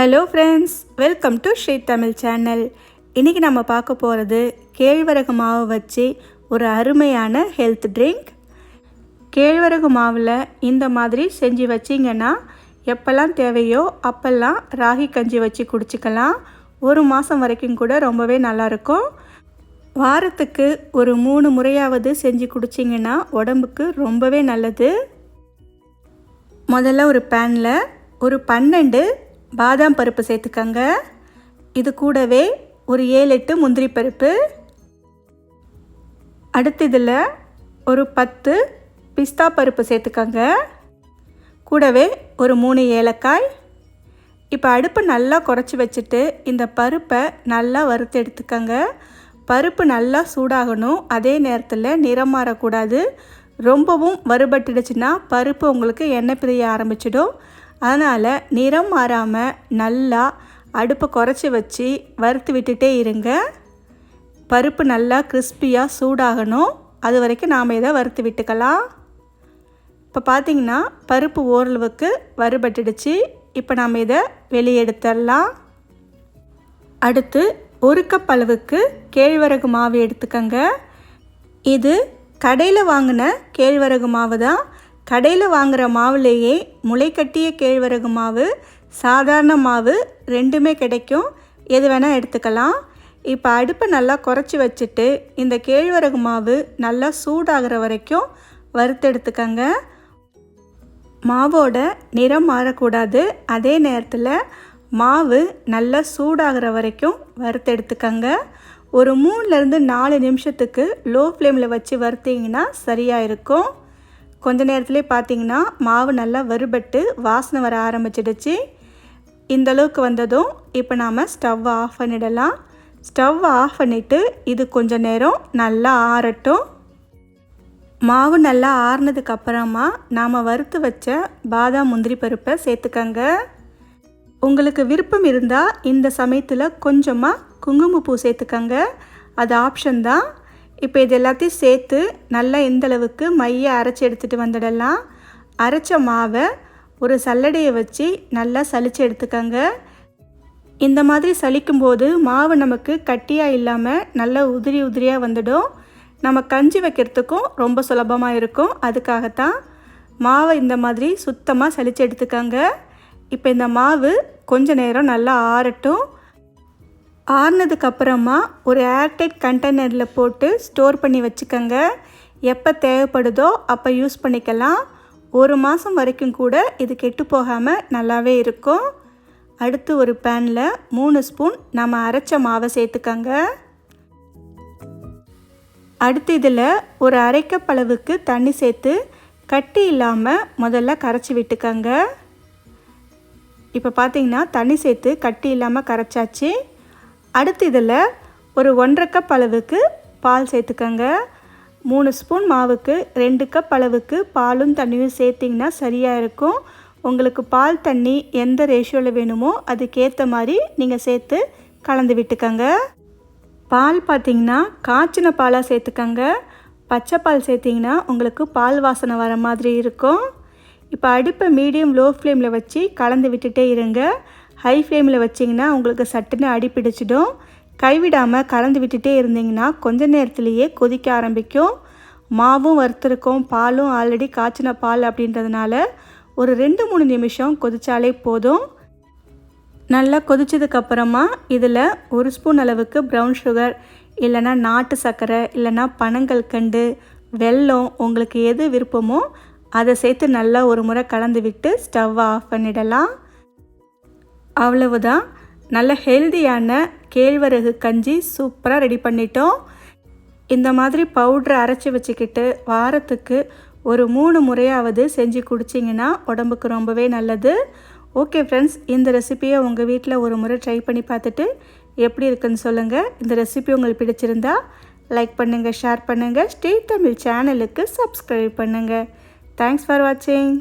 Hello friends welcome to Sri Tamil channel இன்றைக்கி நம்ம பார்க்க போகிறது கேழ்வரகு மாவு வச்சு ஒரு அருமையான ஹெல்த் ட்ரிங்க் கேழ்வரகு மாவில் இந்த மாதிரி செஞ்சு வச்சிங்கன்னா எப்போல்லாம் தேவையோ அப்போல்லாம் ராகி கஞ்சி வச்சு குடிச்சிக்கலாம். ஒரு மாதம் வரைக்கும் கூட ரொம்பவே நல்லாயிருக்கும் வாரத்துக்கு ஒரு மூணு முறையாவது செஞ்சு குடிச்சிங்கன்னா உடம்புக்கு ரொம்பவே நல்லது. முதல்ல ஒரு பேனில் ஒரு பன்னெண்டு பாதாம் பருப்பு சேர்த்துக்கங்க. இது கூடவே ஒரு ஏழு எட்டு முந்திரி பருப்பு. அடுத்து இதில் ஒரு பத்து பிஸ்தா பருப்பு சேர்த்துக்கங்க. கூடவே ஒரு மூணு ஏலக்காய். இப்போ அடுப்பு நல்லா குறைச்சி வச்சுட்டு இந்த பருப்பை நல்லா வறுத்து எடுத்துக்கங்க. பருப்பு நல்லா சூடாகணும். அதே நேரத்தில் நிறம் மாறக்கூடாது. ரொம்பவும் வறுபட்டுடுச்சுன்னா பருப்பு உங்களுக்கு எண்ணெய் பிரிய ஆரம்பிச்சிடும். அதனால் நிறம் மாறாமல் நல்லா அடுப்பை குறைச்சி வச்சு வறுத்து விட்டுட்டே இருங்க. பருப்பு நல்லா கிறிஸ்பியாக சூடாகணும். அது வரைக்கும் நாம் இதை வறுத்து விட்டுக்கலாம். இப்போ பார்த்திங்கன்னா பருப்பு ஓரளவுக்கு வறுபட்டுடுச்சு. இப்போ நாம் இதை வெளியே எடுத்துடலாம். அடுத்து ஒரு கப் அளவுக்கு கேழ்வரகு மாவு எடுத்துக்கங்க. இது கடையில் வாங்கின கேழ்வரகு மாவு தான் கடையில் வாங்குகிற மாவுலேயே முளைக்கட்டிய கேழ்வரகு மாவு சாதாரண மாவு ரெண்டுமே கிடைக்கும். எது வேணால் எடுத்துக்கலாம். இப்போ அடுப்பை நல்லா குறைச்சி வச்சுட்டு இந்த கேழ்வரகு மாவு நல்லா சூடாகிற வரைக்கும் வறுத்தெடுத்துக்கங்க மாவோட நிறம் மாறக்கூடாது. அதே நேரத்தில் மாவு நல்லா சூடாகிற வரைக்கும் வறுத்தெடுத்துக்கங்க ஒரு மூணுலேருந்து நாலு நிமிஷத்துக்கு லோ ஃப்ளேமில் வச்சு வறுத்தீங்கன்னா சரியாக இருக்கும். கொஞ்ச நேரத்துலேயே பார்த்தீங்கன்னா மாவு நல்லா வறுபட்டு வாசனை வர ஆரம்பிச்சிடுச்சு. இந்த அளவுக்கு வந்ததும் இப்போ நாம் ஸ்டவ்வை ஆஃப் பண்ணிடலாம். ஸ்டவ் ஆஃப் பண்ணிவிட்டு இது கொஞ்ச நேரம் நல்லா ஆறட்டும். மாவு நல்லா ஆறுனதுக்கு அப்புறமா நாம் வறுத்து வச்ச பாதாம் முந்திரி பருப்பை சேர்த்துக்கங்க. உங்களுக்கு விருப்பம் இருந்தால் இந்த சமயத்தில் கொஞ்சமாக குங்குமப்பூ சேர்த்துக்கங்க. அது ஆப்ஷன் தான். இப்போ இது எல்லாத்தையும் சேர்த்து நல்லா எந்தளவுக்கு மைய மையை அரைச்சி எடுத்துகிட்டு வந்துடலாம் அரைச்ச மாவை ஒரு சல்லடையை வச்சு நல்லா சலித்து எடுத்துக்கங்க. இந்த மாதிரி சலிக்கும்போது மாவு நமக்கு கட்டியாக இல்லாமல் நல்லா உதிரி உதிரியாக வந்துடும். நம்ம கஞ்சி வைக்கிறதுக்கும் ரொம்ப சுலபமாக இருக்கும். அதுக்காகத்தான் மாவை இந்த மாதிரி சுத்தமாக சலித்து எடுத்துக்கங்க. இப்போ இந்த மாவு கொஞ்ச நேரம் நல்லா ஆறட்டும். ஆறுனதுக்கப்புறமா ஒரு ஏர்டைட் கண்டெய்னரில் போட்டு ஸ்டோர் பண்ணி வச்சுக்கோங்க. எப்போ தேவைப்படுதோ அப்போ யூஸ் பண்ணிக்கலாம். ஒரு மாதம் வரைக்கும் கூட இது கெட்டு போகாமல் நல்லாவே இருக்கும். அடுத்து ஒரு பேனில் மூணு ஸ்பூன் நம்ம அரைச்ச மாவை சேர்த்துக்கங்க. அடுத்து இதில் ஒரு அரைக்கப்பளவுக்கு தண்ணி சேர்த்து கட்டி இல்லாமல் முதல்ல கரைச்சி விட்டுக்கங்க. இப்போ பார்த்தீங்கன்னா தண்ணி சேர்த்து கட்டி இல்லாமல் கரைச்சாச்சு. அடுத்து இதில் ஒரு ஒன்றரை கப் அளவுக்கு பால் சேர்த்துக்கோங்க. மூணு ஸ்பூன் மாவுக்கு ரெண்டு கப் அளவுக்கு பாலும் தண்ணியும் சேர்த்திங்கன்னா சரியாக இருக்கும். உங்களுக்கு பால் தண்ணி எந்த ரேஷியோவில் வேணுமோ அதுக்கேற்ற மாதிரி நீங்கள் சேர்த்து கலந்து விட்டுக்கோங்க. பால் பார்த்திங்கன்னா காய்ச்சின பாலாக சேர்த்துக்கோங்க. பச்சை பால் சேர்த்திங்கன்னா உங்களுக்கு பால் வாசனை வர மாதிரி இருக்கும். இப்போ அடுப்பை மீடியம் லோ ஃப்ளேமில் வச்சு கலந்து விட்டுட்டே இருங்க. ஹை ஃப்ளேமில் வச்சிங்கன்னா உங்களுக்கு சட்டுன்னு அடி பிடிச்சிடும். கைவிடாமல் கலந்து விட்டுட்டே இருந்தீங்கன்னா கொஞ்ச நேரத்துலேயே கொதிக்க ஆரம்பிக்கும். மாவும் வறுத்துருக்கோம் பாலும் ஆல்ரெடி காய்ச்சின பால் அப்படின்றதுனால ஒரு ரெண்டு மூணு நிமிஷம் கொதிச்சாலே போதும். நல்லா கொதிச்சதுக்கப்புறமா இதில் ஒரு ஸ்பூன் அளவுக்கு ப்ரௌன் சுகர் இல்லைனா நாட்டு சர்க்கரை இல்லைனா பனங்கள் கண்டு வெல்லம் உங்களுக்கு எது விருப்பமோ அதை சேர்த்து நல்லா ஒரு முறை கலந்து விட்டு ஸ்டவ்வை ஆஃப் பண்ணிடலாம். அவ்வளவுதான். நல்ல ஹெல்தியான கேழ்வரகு கஞ்சி சூப்பராக ரெடி பண்ணிட்டோம். இந்த மாதிரி பவுட்ரு அரைச்சி வச்சுக்கிட்டு வாரத்துக்கு ஒரு மூணு முறையாவது செஞ்சு குடிச்சிங்கன்னா உடம்புக்கு ரொம்பவே நல்லது. ஓகே ஃப்ரெண்ட்ஸ் இந்த ரெசிப்பியை உங்கள் வீட்டில் ஒரு முறை ட்ரை பண்ணி பார்த்துட்டு எப்படி இருக்குன்னு சொல்லுங்கள் இந்த ரெசிபி உங்களுக்கு பிடிச்சிருந்தா லைக் பண்ணுங்கள் ஷேர் பண்ணுங்கள் ஸ்டேட் தமிழ் சேனலுக்கு சப்ஸ்கிரைப் பண்ணுங்கள் தேங்க்ஸ் ஃபார் வாட்சிங்